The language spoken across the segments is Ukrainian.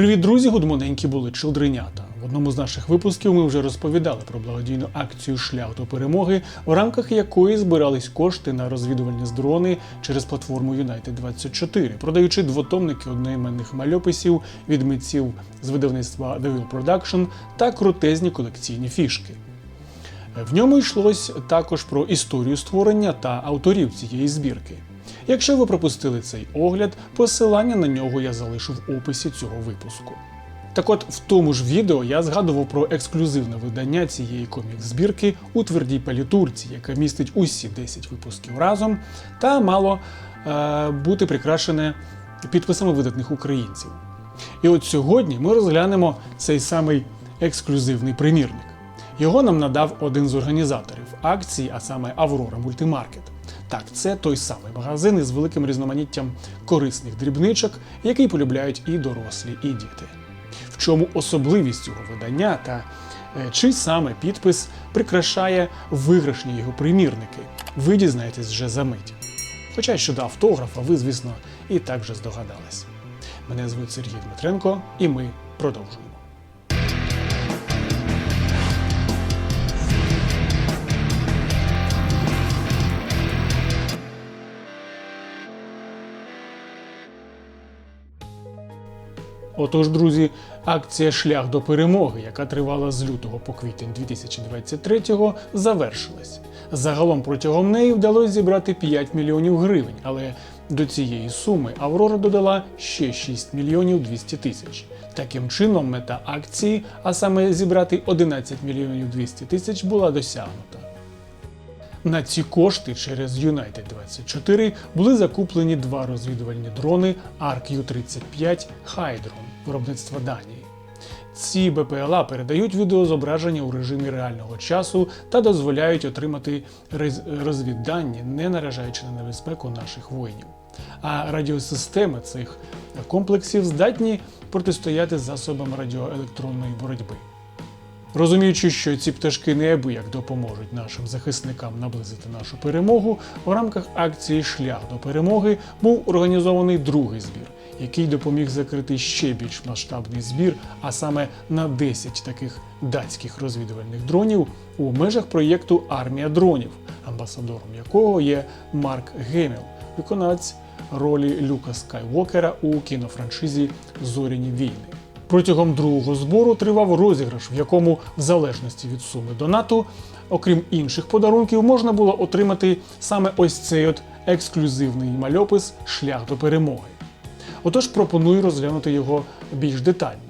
Привіт, друзі! Гудмоненькі були чилдренята. В одному з наших випусків ми вже розповідали про благодійну акцію Шлях до перемоги, в рамках якої збирались кошти на розвідувальні з дрони через платформу United 24 продаючи двотомники одноіменних мальописів від митців з видавництва The Will Production та крутезні колекційні фішки. В ньому йшлось також про історію створення та авторів цієї збірки. Якщо ви пропустили цей огляд, посилання на нього я залишу в описі цього випуску. Так от, в тому ж відео я згадував про ексклюзивне видання цієї комікс-збірки у твердій палітурці, яка містить усі 10 випусків разом, та мало е, бути прикрашене підписами видатних українців. І от сьогодні ми розглянемо цей самий ексклюзивний примірник. Його нам надав один з організаторів акції, а саме Аврора Мультимаркет. Так, це той самий магазин із великим різноманіттям корисних дрібничок, який полюбляють і дорослі, і діти. В чому особливість цього видання та е, чий саме підпис прикрашає виграшні його примірники, ви дізнаєтесь вже за мить. Хоча щодо автографа, ви, звісно, і так вже здогадались. Мене звуть Сергій Дмитренко, і ми продовжуємо. Отож, друзі, акція Шлях до перемоги, яка тривала з лютого по квітень 2023-го, завершилась. Загалом протягом неї вдалося зібрати 5 мільйонів гривень, але до цієї суми Аврора додала ще 6 мільйонів 200 тисяч. Таким чином, мета акції, а саме зібрати 11 мільйонів 200 тисяч, була досягнута. На ці кошти через United 24 були закуплені два розвідувальні дрони RQ-35 Hydron виробництва Данії. Ці БПЛА передають відеозображення у режимі реального часу та дозволяють отримати розвіддані, не наражаючи на небезпеку наших воїнів. А радіосистеми цих комплексів здатні протистояти засобам радіоелектронної боротьби. Розуміючи, що ці пташки неабияк допоможуть нашим захисникам наблизити нашу перемогу, в рамках акції Шлях до перемоги був організований другий збір, який допоміг закрити ще більш масштабний збір, а саме на 10 таких датських розвідувальних дронів у межах проєкту Армія дронів, амбасадором якого є Марк Геміл, виконавець ролі Люка Скайвокера у кінофраншизі Зоряні війни. Протягом другого збору тривав розіграш, в якому, в залежності від суми донату, окрім інших подарунків, можна було отримати саме ось цей от ексклюзивний мальопис Шлях до перемоги. Отож пропоную розглянути його більш детально.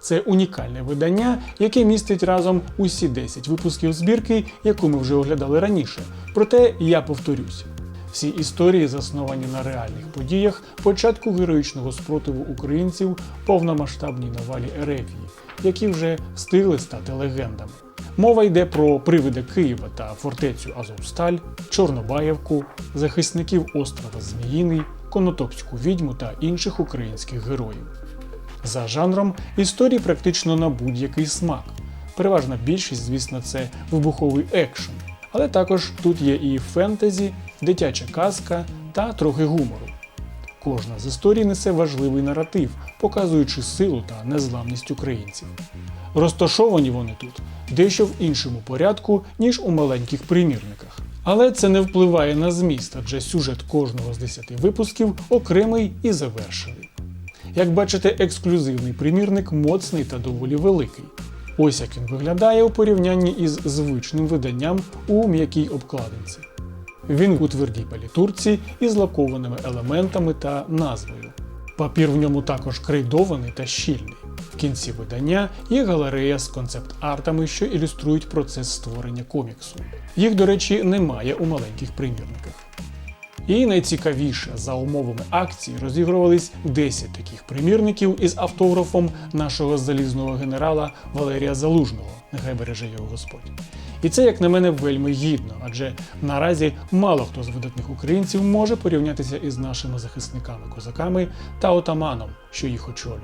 Це унікальне видання, яке містить разом усі 10 випусків збірки, яку ми вже оглядали раніше. Проте я повторюсь. Всі історії засновані на реальних подіях початку героїчного спротиву українців повномасштабній навалі Ерефії, які вже встигли стати легендами. Мова йде про привида Києва та фортецю Азовсталь, Чорнобаївку, захисників острова Зміїний, Конотопську відьму та інших українських героїв. За жанром історії практично на будь-який смак. Переважна більшість, звісно, це вибуховий екшен, але також тут є і фентезі, дитяча казка та трохи гумору. Кожна з історій несе важливий наратив, показуючи силу та незламність українців. Розташовані вони тут дещо в іншому порядку, ніж у маленьких примірниках. Але це не впливає на зміст, адже сюжет кожного з 10 випусків окремий і завершений. Як бачите, ексклюзивний примірник моцний та доволі великий. Ось як він виглядає у порівнянні із звичним виданням у м'якій обкладинці. Він у твердій палітурці із лакованими елементами та назвою. Папір в ньому також крейдований та щільний. В кінці видання є галерея з концепт-артами, що ілюструють процес створення коміксу. Їх, до речі, немає у маленьких примірниках. І найцікавіше, за умовами акції розігрувались 10 таких примірників із автографом нашого залізного генерала Валерія Залужного. Нехай береже його Господь. І це, як на мене, вельми гідно, адже наразі мало хто з видатних українців може порівнятися із нашими захисниками-козаками та отаманом, що їх очолює.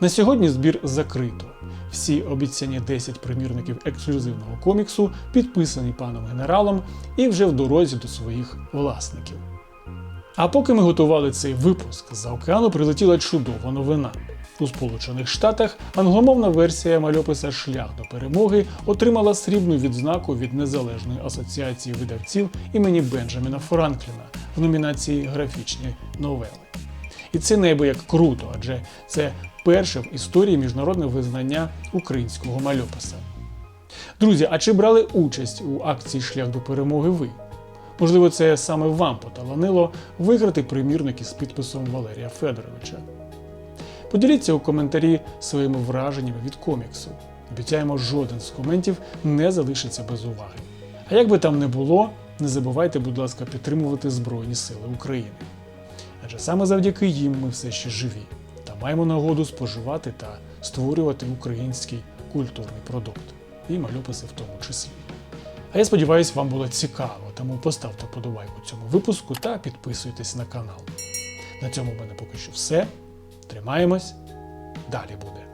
На сьогодні збір закрито. Всі обіцяні 10 примірників ексклюзивного коміксу підписані паном генералом і вже в дорозі до своїх власників. А поки ми готували цей випуск, з океану прилетіла чудова новина. У Сполучених Штатах англомовна версія мальописа Шлях до перемоги отримала срібну відзнаку від Незалежної асоціації видавців імені Бенджаміна Франкліна в номінації Графічні новели. І це неабияк круто, адже це перше в історії міжнародне визнання українського мальописа. Друзі, а чи брали участь у акції Шлях до перемоги ви? Можливо, це саме вам поталанило виграти примірник із підписом Валерія Федоровича. Поділіться у коментарі своїми враженнями від коміксу. Обіцяємо, жоден з коментів не залишиться без уваги. А як би там не було, не забувайте, будь ласка, підтримувати Збройні Сили України. Адже саме завдяки їм ми все ще живі та маємо нагоду споживати та створювати український культурний продукт і мальописи в тому числі. А я сподіваюся, вам було цікаво, тому поставте подобайку цьому випуску та підписуйтесь на канал. На цьому в мене поки що все. Тримаємось, далі буде.